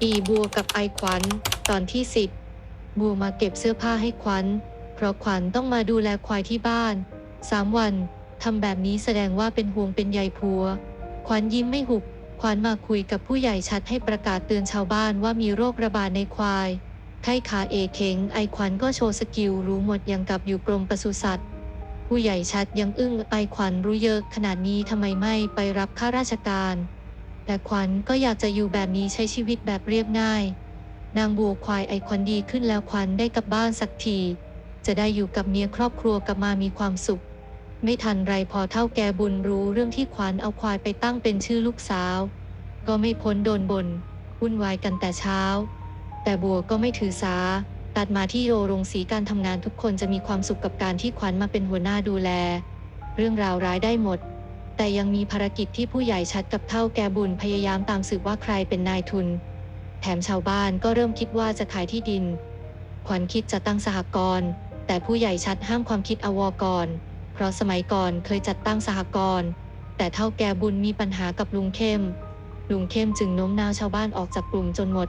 อีบัวกับไอขวัญตอนที่สิบบัวมาเก็บเสื้อผ้าให้ขวัญ เพราะขวัญต้องมาดูแลควายที่บ้านสามวันทำแบบนี้แสดงว่าเป็นห่วงเป็นใยผัว ขวัญยิ้มไม่หุบ ขวัญมาคุยกับผู้ใหญ่ชัดให้ประกาศเตือนชาวบ้านว่ามีโรคระบาดในควาย ไข้ขาเอเข็งไอขวัญก็โชว์สกิลรู้หมดยังกับอยู่กรมปศุสัตว์ ผู้ใหญ่ชัดยังอึ้งไอขวัญรู้เยอะขนาดนี้ทำไมไม่ไปรับข้าราชการ แต่ขวัญก็อยากจะอยู่แบบนี้ใช้ชีวิตแบบเรียบง่าย นางบัวควายไอขวัญดีขึ้นแล้วขวัญได้กลับบ้านสักที จะได้อยู่กับเมียครอบครัวกลับมามีความสุข ไม่ทันไรพอเท่าแกบุญรู้เรื่องที่ขวัญเอาควายไปตั้งเป็นชื่อลูกสาว ก็ไม่พ้นโดนบน่นวุ่นวายกันแต่เช้า แต่บัวก็ไม่ถือสาตัดมาที่โรโรงสีการทำงานทุกคนจะมีความสุขกับการที่ขวัญมาเป็นหัวหน้าดูแล เรื่องราวร้ายได้หมด แต่ยังมีภารกิจที่ผู้ใหญ่ชัดกับเท่าแกบุญพยายามตามสืบว่าใครเป็นนายทุน แถมชาวบ้านก็เริ่มคิดว่าจะขายที่ดิน ขวัญคิดจะตั้งสหกรณ์แต่ผู้ใหญ่ชัดห้ามความคิดอวกรเพราะสมัยก่อนเคยจัดตั้งสหกรณ์แต่เท่าแกบุญมีปัญหากับลุงเข้ม ลุงเข้มจึงโน้มน้าวชาวบ้านออกจากกลุ่มจนหมด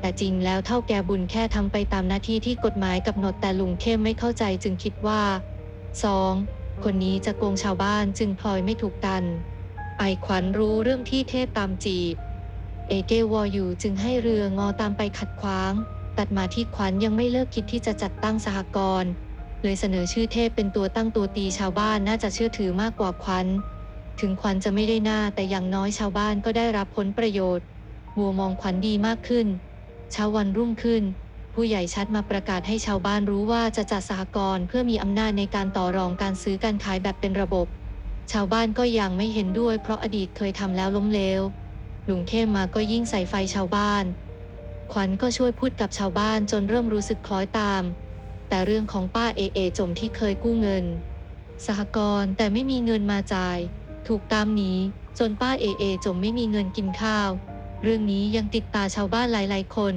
แต่จริงแล้วเท่าแกบุญแค่ทำไปตามหน้าที่ที่กฎหมายกำหนดแต่ลุงเข้มไม่เข้าใจจึงคิดว่า 2. คนนี้จะโกงชาวบ้านจึงพลอยไม่ถูกกัน ไอขวัญรู้เรื่องที่เทพตามจีบ เอเกวออยู่จึงให้เรืองอตามไปขัดขวาง ตัดมาที่ขวัญยังไม่เลิกคิดที่จะจัดตั้งสหกรณ์เลยเสนอชื่อเทพเป็นตัวตั้งตัวตีชาวบ้านน่าจะเชื่อถือมากกว่าขวัญ ถึงขวัญจะไม่ได้หน้าแต่อย่างน้อยชาวบ้านก็ได้รับผลประโยชน์ บัวมองขวัญดีมากขึ้น เช้าวันรุ่งขึ้น ผู้ใหญ่ชัดมาประกาศให้ชาวบ้านรู้ว่าจะจัดสหกรณ์เพื่อมีอำนาจในการต่อรองการซื้อการขายแบบเป็นระบบ ชาวบ้านก็ยังไม่เห็นด้วยเพราะอดีตเคยทำแล้วล้มเหลวลุงเข้มมาก็ยิ่งใส่ไฟชาวบ้าน ขวัญก็ช่วยพูดกับชาวบ้านจนเริ่มรู้สึกคล้อยตาม แต่เรื่องของป้าเอเอจมที่เคยกู้เงิน สหกรณ์แต่ไม่มีเงินมาจ่าย ถูกตามหนีจนป้าเอเอจมไม่มีเงินกินข้าว เรื่องนี้ยังติดตาชาวบ้านหลายๆคน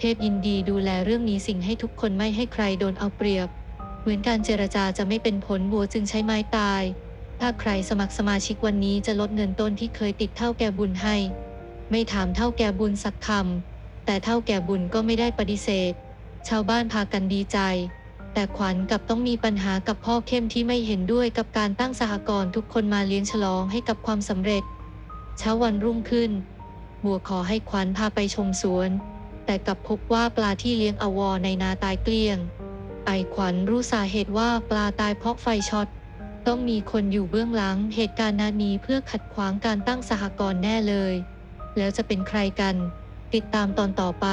เทพยินดีดูแลเรื่องนี้สิ่งให้ทุกคนไม่ให้ใครโดนเอาเปรียบ เหมือนการเจรจาจะไม่เป็นผลบัวจึงใช้ไม้ตาย ถ้าใครสมัครสมาชิกวันนี้จะลดเงินต้นที่เคยติดเท่าแก่บุญให้ ไม่ถามเท่าแก่บุญสักคำแต่เท่าแก่บุญก็ไม่ได้ปฏิเสธ ชาวบ้านพากันดีใจ แต่ขวัญกับต้องมีปัญหากับพ่อเข้มที่ไม่เห็นด้วยกับการตั้งสหกรณ์ทุกคนมาเลี้ยงฉลองให้กับความสำเร็จ เช้าวันรุ่งขึ้น บัวขอให้ขวัญพาไปชมสวน แต่กลับพบว่าปลาที่เลี้ยงอวอในนาตายเกลี้ยง ไอขวัญรู้สาเหตุว่าปลาตายเพราะไฟช็อต ต้องมีคนอยู่เบื้องหลังเหตุการณ์นี้เพื่อขัดขวางการตั้งสหกรณ์แน่เลย แล้วจะเป็นใครกัน ติดตามตอนต่อไป